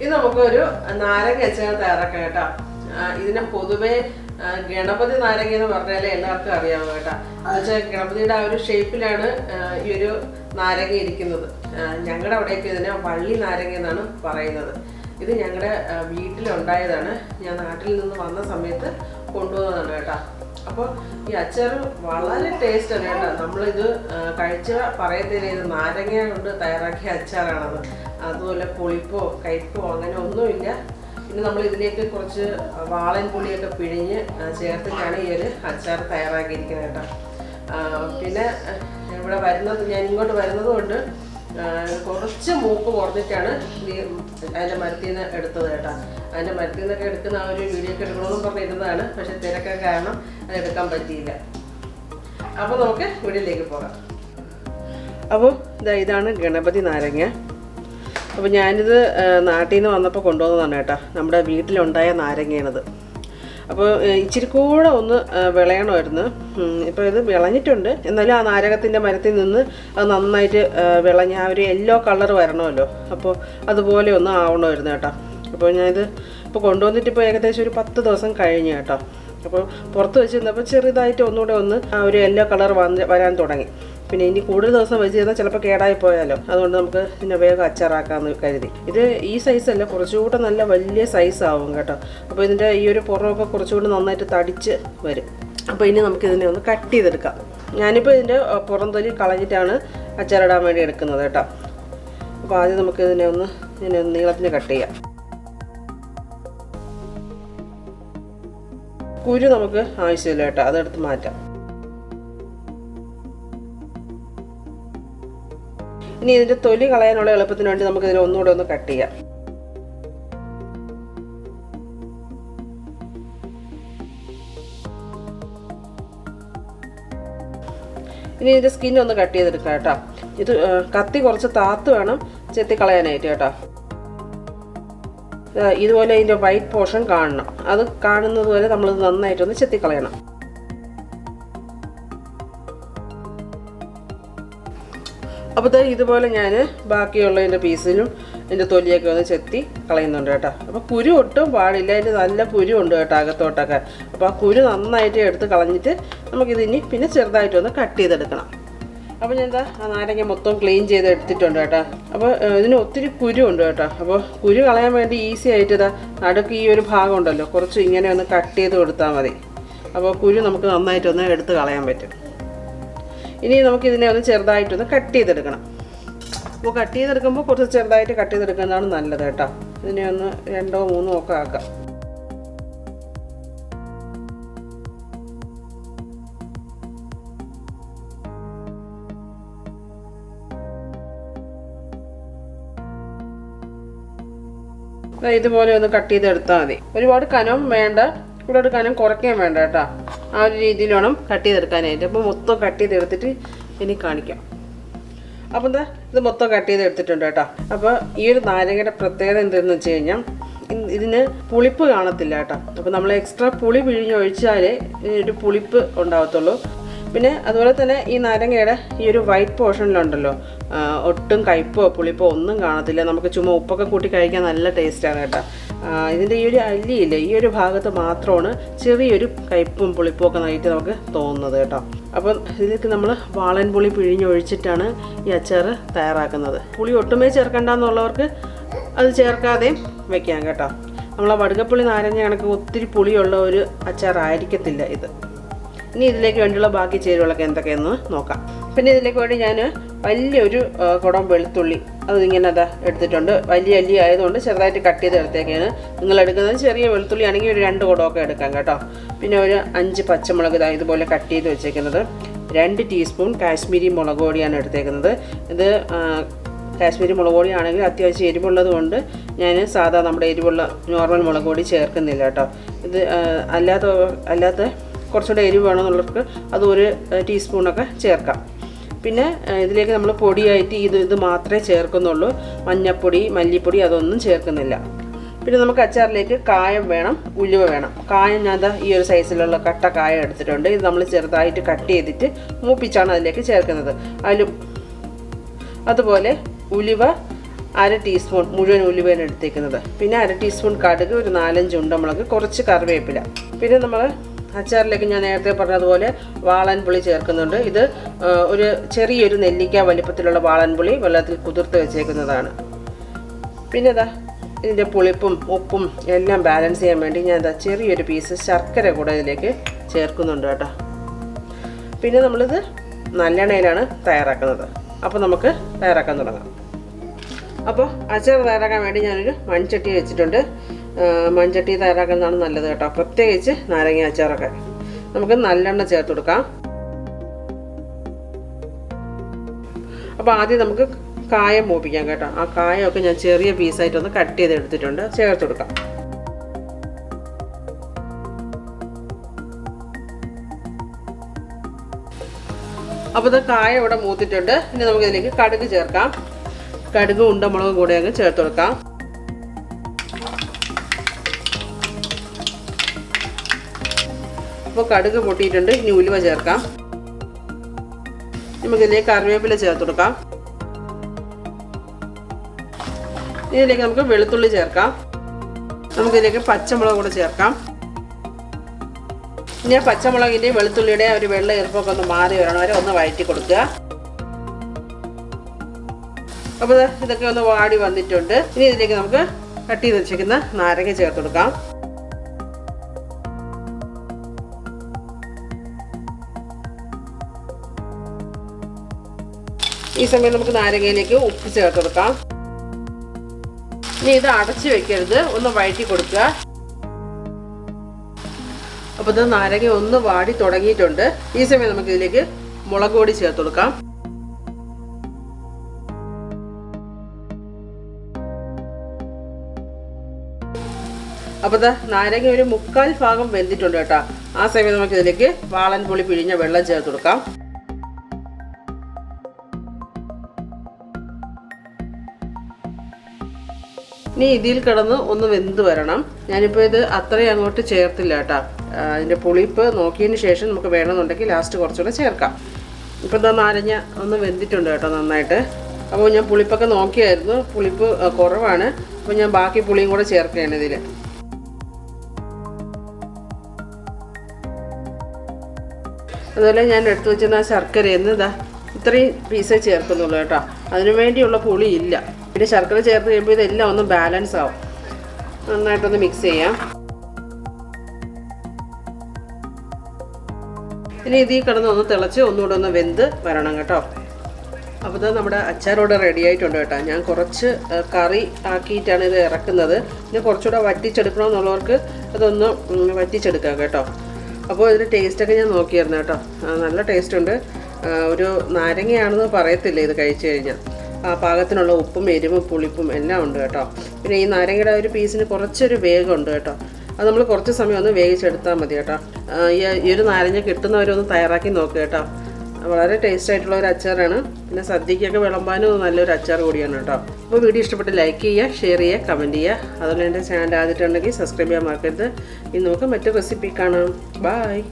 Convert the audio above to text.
ഇത് നമുക്കൊരു നാരങ്ങ അച്ചാർ തയ്യാറാക്കാം കേട്ടോ. ഇതിനെ പൊതുവെ ഗണപതി നാരങ്ങ എന്ന് പറഞ്ഞാലേ എല്ലാവർക്കും അറിയാമോ കേട്ടോ. എന്നുവെച്ചാൽ ഗണപതിയുടെ ആ ഒരു ഷേപ്പിലാണ് ഈ ഒരു നാരങ്ങ ഇരിക്കുന്നത്. ഞങ്ങളുടെ അവിടെയൊക്കെ ഇതിനെ വള്ളി നാരങ്ങ എന്നാണ് പറയുന്നത്. ഇത് ഞങ്ങളുടെ വീട്ടിലുണ്ടായതാണ്. ഞാൻ നാട്ടിൽ നിന്ന് വന്ന സമയത്ത് കൊണ്ടുവന്നതാണ് കേട്ടോ. അപ്പോൾ ഈ അച്ചാർ വളരെ ടേസ്റ്റാണ് കേട്ടോ. നമ്മളിത് കഴിച്ച പറയത്തില്ല ഇത് നാരങ്ങ കൊണ്ട് തയ്യാറാക്കിയ അച്ചാറാണത്. അതുപോലെ പുളിപ്പോ കയ്പോ അങ്ങനെ ഒന്നുമില്ല. പിന്നെ നമ്മൾ ഇതിലേക്ക് കുറച്ച് വാളൻ പുളിയൊക്കെ പിഴിഞ്ഞ് ചേർത്തിട്ടാണ് ഈ ഒരു അച്ചാർ തയ്യാറാക്കിയിരിക്കുന്നത് കേട്ടോ. പിന്നെ ഇവിടെ വരുന്നത് ഞാൻ ഇങ്ങോട്ട് വരുന്നത് കൊണ്ട് ആ, കുറച്ച് മൂക്ക് കുറഞ്ഞിട്ടാണ് അതിന്റെ മരത്തിൽ നിന്ന് എടുത്തത് കേട്ടോ. അതിന്റെ മരത്തിൽ നിന്നൊക്കെ എടുക്കുന്ന ആ ഒരു വീഡിയോ ഒക്കെ എടുക്കണമെന്ന് പറഞ്ഞിരുന്നതാണ് പക്ഷെ തിരക്കൊക്കെ കാരണം അത് എടുക്കാൻ പറ്റിയില്ല. അപ്പോൾ നമുക്ക് വീടിലേക്ക് പോകാം. അപ്പോൾ ഇതാ ഇതാണ് ഗണപതി നാരങ്ങ. അപ്പോൾ ഞാനിത് നാട്ടിൽ നിന്ന് വന്നപ്പോൾ കൊണ്ടുവന്നതാണ് കേട്ടോ. നമ്മുടെ വീട്ടിലുണ്ടായ നാരങ്ങയാണിത്. അപ്പോൾ ഇച്ചിരി കൂടെ ഒന്ന് വിളയണമായിരുന്നു. ഇപ്പോൾ ഇത് വിളഞ്ഞിട്ടുണ്ട്. എന്നാലും ആ നാരകത്തിന്റെ മരത്തിൽ നിന്ന് അത് നന്നായിട്ട് വിളഞ്ഞ ആ ഒരു യെല്ലോ കളർ വരണമല്ലോ. അപ്പോൾ അതുപോലെ ഒന്ന് ആവണമായിരുന്നു കേട്ടോ. അപ്പോൾ ഞാനിത് ഇപ്പോൾ കൊണ്ടുവന്നിട്ട് ഇപ്പോൾ ഏകദേശം ഒരു പത്ത് ദിവസം കഴിഞ്ഞു കേട്ടോ. അപ്പോൾ പുറത്ത് വെച്ചിരുന്നപ്പോൾ ചെറുതായിട്ട് ഒന്നുകൂടെ ഒന്ന് ആ ഒരു യെല്ലോ കളർ വന്ന് വരാൻ തുടങ്ങി. പിന്നെ ഇനി കൂടുതൽ ദിവസം വെച്ച് കഴിഞ്ഞാൽ ചിലപ്പോൾ കേടായി പോയാലോ അതുകൊണ്ട് നമുക്ക് ഇതിനെ വേഗം അച്ചാറാക്കാമെന്ന് കരുതി. ഇത് ഈ സൈസല്ല കുറച്ചുകൂടെ നല്ല വലിയ സൈസ് ആവും കേട്ടോ. അപ്പോൾ ഇതിന്റെ ഈ ഒരു പുറമൊക്കെ കുറച്ചുകൂടി നന്നായിട്ട് തടിച്ച് വരും. അപ്പോൾ ഇനി നമുക്ക് ഇതിനെ ഒന്ന് കട്ട് ചെയ്തെടുക്കാം. ഞാനിപ്പോൾ ഇതിന്റെ പുറംതൊലി പുറം തൊലി കളഞ്ഞിട്ടാണ് അച്ചാറിടാൻ വേണ്ടി എടുക്കുന്നത് കേട്ടോ. അപ്പോൾ ആദ്യം നമുക്ക് ഇതിനെ ഒന്ന് ഇതിനെ ഒന്ന് നീളത്തിന് കട്ട് ചെയ്യാം. കുരു നമുക്ക് ആവശ്യമില്ല കേട്ടോ. അതെടുത്ത് മാറ്റാം. ഇനി ഇതിന്റെ തൊലി കളയാനുള്ള എളുപ്പത്തിന് വേണ്ടി നമുക്ക് ഇതിനെ ഒന്നുകൂടെ ഒന്ന് കട്ട് ചെയ്യാം. ഇനി ഇതിന്റെ സ്കിൻ ഒന്ന് കട്ട് ചെയ്തെടുക്കാം കേട്ടോ. ഇത് കത്തി കുറച്ച് താത്ത് വേണം ചെത്തി കളയാനായിട്ട് കേട്ടോ. ഇതുപോലെ ഇതിന്റെ വൈറ്റ് പോർഷൻ കാണണം. അത് കാണുന്നത് വരെ നമ്മൾ നന്നായിട്ടൊന്ന് ചെത്തിക്കളയണം അപ്പോൾ ദാ ഇതുപോലെ ഞാൻ ബാക്കിയുള്ള ബാക്കിയുള്ളതിന്റെ പീസിലും ഇതിന്റെ തൊലിയൊക്കെ ഒന്ന് ചെത്തി കളയുന്നുണ്ട് കേട്ടോ. അപ്പോൾ കുരു ഒട്ടും പാടില്ല. അതിന്റെ നല്ല കുരു ഉണ്ട് കേട്ടോ അകത്തോട്ടൊക്കെ. അപ്പോൾ ആ കുരു നന്നായിട്ട് എടുത്ത് കളഞ്ഞിട്ട് നമുക്കിതിനി പിന്നെ ചെറുതായിട്ടൊന്ന് കട്ട് ചെയ്തെടുക്കണം. അപ്പോൾ ഞാൻ എന്താ ആ നാരങ്ങ മൊത്തം ക്ലീൻ ചെയ്ത് എടുത്തിട്ടുണ്ട് കേട്ടോ. അപ്പോൾ ഇതിന് ഒത്തിരി കുരു ഉണ്ട് കേട്ടോ. അപ്പോൾ കുരു കളയാൻ വേണ്ടി ഈസി ആയിട്ട് ഇതാ നടുക്ക് ഈ ഒരു ഭാഗം ഉണ്ടല്ലോ. കുറച്ച് ഇങ്ങനെ ഒന്ന് കട്ട് ചെയ്ത് കൊടുത്താൽ മതി. അപ്പോൾ കുരു നമുക്ക് നന്നായിട്ടൊന്ന് എടുത്ത് കളയാൻ പറ്റും. ഇനി നമുക്ക് ഇതിനെ ഒന്ന് ചെറുതായിട്ടൊന്ന് കട്ട് ചെയ്തെടുക്കണം. അപ്പോൾ കട്ട് ചെയ്തെടുക്കുമ്പോൾ കുറച്ച് ചെറുതായിട്ട് കട്ട് ചെയ്തെടുക്കുന്നതാണ് നല്ലത് കേട്ടോ. ഇതിനെ ഒന്ന് രണ്ടോ മൂന്നോ ഒക്കെ ആക്കാം. ഇതുപോലെ ഒന്ന് കട്ട് ചെയ്തെടുത്താൽ മതി. ഒരുപാട് കനം വേണ്ട ഇവിടെ ഒരു കനം കുറയ്ക്കാൻ വേണ്ട കേട്ടോ. ആ ഒരു രീതിയിൽ വേണം കട്ട് ചെയ്തെടുക്കാനായിട്ട് അപ്പോൾ മൊത്തം കട്ട് ചെയ്തെടുത്തിട്ട് ഇനി കാണിക്കാം. അപ്പോൾ എന്താ ഇത് മൊത്തം കട്ട് ചെയ്തെടുത്തിട്ടുണ്ട് കേട്ടോ. അപ്പോൾ ഈ ഒരു നാരങ്ങയുടെ പ്രത്യേകത എന്തെന്ന് വെച്ച് കഴിഞ്ഞാൽ ഇതിന് പുളിപ്പ് കാണത്തില്ല കേട്ടോ. അപ്പോൾ നമ്മൾ എക്സ്ട്രാ പുളി പിഴിഞ്ഞ് ഒഴിച്ചാലേ ഒരു പുളിപ്പ് ഉണ്ടാവത്തുള്ളൂ. പിന്നെ അതുപോലെ തന്നെ ഈ നാരങ്ങയുടെ ഈ ഒരു വൈറ്റ് പോർഷനിലുണ്ടല്ലോ ഒട്ടും കയ്പോ പുളിപ്പോ ഒന്നും കാണത്തില്ല. നമുക്ക് ചുമ്മാ ഉപ്പൊക്കെ കൂട്ടി കഴിക്കാൻ നല്ല ടേസ്റ്റാണ് കേട്ടോ. ഇതിന്റെ ഈ ഒരു അല്ലിയില്ലേ ഈ ഒരു ഭാഗത്ത് മാത്രമാണ് ചെറിയൊരു കയ്പും പുളിപ്പും ഒക്കെ ആയിട്ട് നമുക്ക് തോന്നുന്നത് കേട്ടോ. അപ്പം ഇതിലേക്ക് നമ്മൾ വാളൻ പുളി പിഴിഞ്ഞൊഴിച്ചിട്ടാണ് ഈ അച്ചാർ തയ്യാറാക്കുന്നത്. പുളി ഒട്ടുമേ ചേർക്കണ്ടെന്നുള്ളവർക്ക് അത് ചേർക്കാതെയും വെക്കാം കേട്ടോ. നമ്മളെ വടുകപ്പുളി നാരങ്ങ കണക്ക് ഒത്തിരി പുളിയുള്ള ഒരു അച്ചാറായിരിക്കത്തില്ല ഇത്. ഇനി ഇതിലേക്ക് വേണ്ടിയുള്ള ബാക്കി ചേരുവകളൊക്കെ എന്തൊക്കെയെന്ന് നോക്കാം. പിന്നെ ഇതിലേക്ക് വേണ്ടി ഞാൻ വലിയൊരു കുടം വെളുത്തുള്ളി അത് ഇങ്ങനെ അതാ എടുത്തിട്ടുണ്ട്. വലിയ അല്ലി ആയതുകൊണ്ട് ചെറുതായിട്ട് കട്ട് ചെയ്ത് എടുത്തേക്കാണ്. നിങ്ങൾ എടുക്കുന്നത് ചെറിയ വെളുത്തുള്ളി ആണെങ്കിൽ ഒരു രണ്ട് കുടമൊക്കെ എടുക്കാം കേട്ടോ. പിന്നെ ഒരു അഞ്ച് പച്ചമുളക് ഇതാ ഇതുപോലെ കട്ട് ചെയ്ത് വെച്ചേക്കുന്നത്. രണ്ട് ടീസ്പൂൺ കാശ്മീരി മുളക് പൊടിയാണ് എടുത്തേക്കുന്നത്. ഇത് കാശ്മീരി മുളക് പൊടി ആണെങ്കിൽ അത്യാവശ്യം എരിവുള്ളത് കൊണ്ട് ഞാൻ സാധാ നമ്മുടെ എരിവുള്ള നോർമൽ മുളക് പൊടി ചേർക്കുന്നില്ല കേട്ടോ. ഇത് അല്ലാത്ത അല്ലാത്ത കുറച്ചുകൂടെ എരിവ് വേണമെന്നുള്ളവർക്ക് അത് ഒരു ടീസ്പൂണൊക്കെ ചേർക്കാം. പിന്നെ ഇതിലേക്ക് നമ്മൾ പൊടിയായിട്ട് ഇത് ഇത് മാത്രമേ ചേർക്കുന്നുള്ളൂ. മഞ്ഞപ്പൊടി മല്ലിപ്പൊടി അതൊന്നും ചേർക്കുന്നില്ല. പിന്നെ നമുക്ക് അച്ചാറിലേക്ക് കായം വേണം ഉലുവ വേണം. കായം ഞാൻ ഈ ഒരു സൈസിലുള്ള കട്ട കായം എടുത്തിട്ടുണ്ട്. ഇത് നമ്മൾ ചെറുതായിട്ട് കട്ട് ചെയ്തിട്ട് മൂപ്പിച്ചാണ് അതിലേക്ക് ചേർക്കുന്നത്. അതിൽ അതുപോലെ ഉലുവ അര ടീസ്പൂൺ മുഴുവൻ ഉലുവയാണ് എടുത്തേക്കുന്നത്. പിന്നെ അര ടീസ്പൂൺ കടുക് ഒരു നാലഞ്ച് ഉണ്ടമുളക് കുറച്ച് കറിവേപ്പില. പിന്നെ നമ്മൾ അച്ചാറിലേക്ക് ഞാൻ നേരത്തെ പറഞ്ഞതുപോലെ വാളൻപുളി ചേർക്കുന്നുണ്ട്. ഇത് ഒരു ചെറിയൊരു നെല്ലിക്ക വലിപ്പത്തിലുള്ള വാളൻപുളി വെള്ളത്തിൽ കുതിർത്ത് വെച്ചേക്കുന്നതാണ്. പിന്നെ ഇതാ ഇതിന്റെ പുളിപ്പും ഉപ്പും എല്ലാം ബാലൻസ് ചെയ്യാൻ വേണ്ടി ഞാൻ ഇതാ ചെറിയൊരു പീസ് ശർക്കര കൂടെ ഇതിലേക്ക് ചേർക്കുന്നുണ്ട് കേട്ടോ. പിന്നെ നമ്മളിത് നല്ലെണ്ണയിലാണ് തയ്യാറാക്കുന്നത്. അപ്പോൾ നമുക്ക് തയ്യാറാക്കാൻ തുടങ്ങാം. അപ്പോൾ അച്ചാർ തയ്യാറാക്കാൻ വേണ്ടി ഞാനൊരു മൺചട്ടി വെച്ചിട്ടുണ്ട്. മൺചട്ടി തയ്യാറാക്കുന്നതാണ് നല്ലത് കേട്ടോ. പ്രത്യേകിച്ച് നാരങ്ങ അച്ചാറൊക്കെ. നമുക്ക് നല്ലെണ്ണ ചേർത്ത് കൊടുക്കാം. അപ്പോൾ ആദ്യം നമുക്ക് കായം മൂപ്പിക്കാം കേട്ടോ. ആ കായമൊക്കെ ഞാൻ ചെറിയ പീസായിട്ടൊന്ന് കട്ട് ചെയ്ത് എടുത്തിട്ടുണ്ട് ചേർത്ത് കൊടുക്കാം. അപ്പോൾ ഇത് കായ ഇവിടെ മൂത്തിട്ടുണ്ട്. ഇനി നമുക്കിതിലേക്ക് കടുക് ചേർക്കാം. കടുക് ഉണ്ടമുളകും കൂടെ അങ്ങ് ചേർത്ത് കൊടുക്കാം. അപ്പോൾ കടുക് പൊട്ടിയിട്ടുണ്ട്. ഇനി ഉലുവ ചേർക്കാം. നമുക്ക് ഇതിലേക്ക് കറിവേപ്പില ചേർത്ത് കൊടുക്കാം. ഇതിലേക്ക് നമുക്ക് വെളുത്തുള്ളി ചേർക്കാം. നമുക്കിതിലേക്ക് പച്ചമുളക് കൂടെ ചേർക്കാം. ഇനി പച്ചമുളകിന്റെ വെളുത്തുള്ളിയുടെ ഒരു വെള്ള ഈർപ്പൊക്കെ ഒന്ന് മാറി വരണം. വരെ ഒന്ന് വഴറ്റി കൊടുക്കുക. അപ്പോൾ ഇതൊക്കെ ഒന്ന് വാടി വന്നിട്ടുണ്ട്. ഇനി ഇതിലേക്ക് നമുക്ക് കട്ട് ചെയ്ത് വെച്ചിരിക്കുന്ന നാരങ്ങ ചേർത്ത് കൊടുക്കാം. ഈ സമയം നമുക്ക് നാരങ്ങയിലേക്ക് ഉപ്പ് ചേർത്ത് കൊടുക്കാം. ഇനി ഇത് അടച്ചു വെക്കരുത്. ഒന്ന് വഴറ്റി കൊടുക്കുക. അപ്പോൾ ഇത് നാരങ്ങ ഒന്ന് വാടി തുടങ്ങിയിട്ടുണ്ട്. ഈ സമയം നമുക്ക് ഇതിലേക്ക് മുളക് പൊടി ചേർത്ത് കൊടുക്കാം. അപ്പോൾ ദാ നാരങ്ങ ഒരു മുക്കാൽ ഭാഗം വെന്തിട്ടുണ്ട് കേട്ടോ. ആ സമയം നമുക്ക് ഇതിലേക്ക് വാളൻ പുളി പിഴിഞ്ഞ വെള്ളം ചേർത്ത് കൊടുക്കാം. ഇനി ഇതിൽ കിടന്ന് ഒന്ന് വെന്ത് വരണം. ഞാനിപ്പോൾ ഇത് അത്രയും അങ്ങോട്ട് ചേർത്തില്ല കേട്ടോ. അതിന്റെ പുളിപ്പ് നോക്കിയതിന് ശേഷം നമുക്ക് വേണമെന്നുണ്ടെങ്കിൽ ലാസ്റ്റ് കുറച്ചുകൂടെ ചേർക്കാം. ഇപ്പം ഇതാ നാരങ്ങ ഒന്ന് വെന്തിട്ടുണ്ട് കേട്ടോ നന്നായിട്ട്. അപ്പോൾ ഞാൻ പുളിപ്പൊക്കെ നോക്കിയായിരുന്നു. പുളിപ്പ് കുറവാണ്. അപ്പോൾ ഞാൻ ബാക്കി പുളിയും കൂടെ ചേർക്കുകയാണ് ഇതിൽ അതുപോലെ ഞാൻ എടുത്തു വെച്ചിരുന്ന ശർക്കര ഇതാ ഇത്രയും പീസേ ചേർക്കുന്നുള്ളൂ കേട്ടോ. അതിനു വേണ്ടിയുള്ള പുളിയില്ല. പിന്നെ ശർക്കര ചേർത്ത് കഴിയുമ്പോൾ ഇതെല്ലാം ഒന്ന് ബാലൻസ് ആവും. നന്നായിട്ടൊന്ന് മിക്സ് ചെയ്യാം. ഇനി ഇതിൽ കിടന്ന് ഒന്ന് തിളച്ച് ഒന്നുകൂടെ ഒന്ന് വെന്ത് വരണം കേട്ടോ. അപ്പോൾ ഇത് നമ്മുടെ അച്ചാറോട് റെഡി ആയിട്ടുണ്ട് കേട്ടോ. ഞാൻ കുറച്ച് കറി ആക്കിയിട്ടാണ് ഇത് ഇറക്കുന്നത്. ഇനി കുറച്ചുകൂടെ വറ്റിച്ചെടുക്കണമെന്നുള്ളവർക്ക് അതൊന്ന് ഉം, വറ്റിച്ചെടുക്കാം കേട്ടോ. അപ്പോൾ ഇതിന്റെ ടേസ്റ്റൊക്കെ ഞാൻ നോക്കിയായിരുന്നു കേട്ടോ. നല്ല ടേസ്റ്റ് ഉണ്ട്. ഒരു നാരങ്ങയാണെന്ന് പറയത്തില്ല ഇത് കഴിച്ചു കഴിഞ്ഞാൽ പാകത്തിനുള്ള ഉപ്പും എരിവും പുളിപ്പും എല്ലാം ഉണ്ട് കേട്ടോ. പിന്നെ ഈ നാരങ്ങയുടെ ഒരു പീസിന് കുറച്ചൊരു വേഗമുണ്ട് കേട്ടോ. അത് നമ്മൾ കുറച്ച് സമയം ഒന്ന് വേവിച്ചെടുത്താൽ മതി കേട്ടോ. ഈ ഒരു നാരങ്ങ കിട്ടുന്നവരൊന്ന് തയ്യാറാക്കി നോക്കുക കേട്ടോ. വളരെ ടേസ്റ്റ് ആയിട്ടുള്ള ഒരു അച്ചാറാണ്. പിന്നെ സദ്യക്കൊക്കെ വിളമ്പാനും നല്ലൊരു അച്ചാർ കൂടിയാണ് കേട്ടോ. അപ്പോൾ വീഡിയോ ഇഷ്ടപ്പെട്ട് ലൈക്ക് ചെയ്യുക ഷെയർ ചെയ്യുക കമന്റ് ചെയ്യുക. അതുപോലെ എന്റെ ചാനൽ ആദ്യമായിട്ടുണ്ടെങ്കിൽ സബ്സ്ക്രൈബ് ചെയ്യാൻ മറക്കരുത്. ഇനി നമുക്ക് മറ്റു റെസിപ്പി കാണാം. ബായ്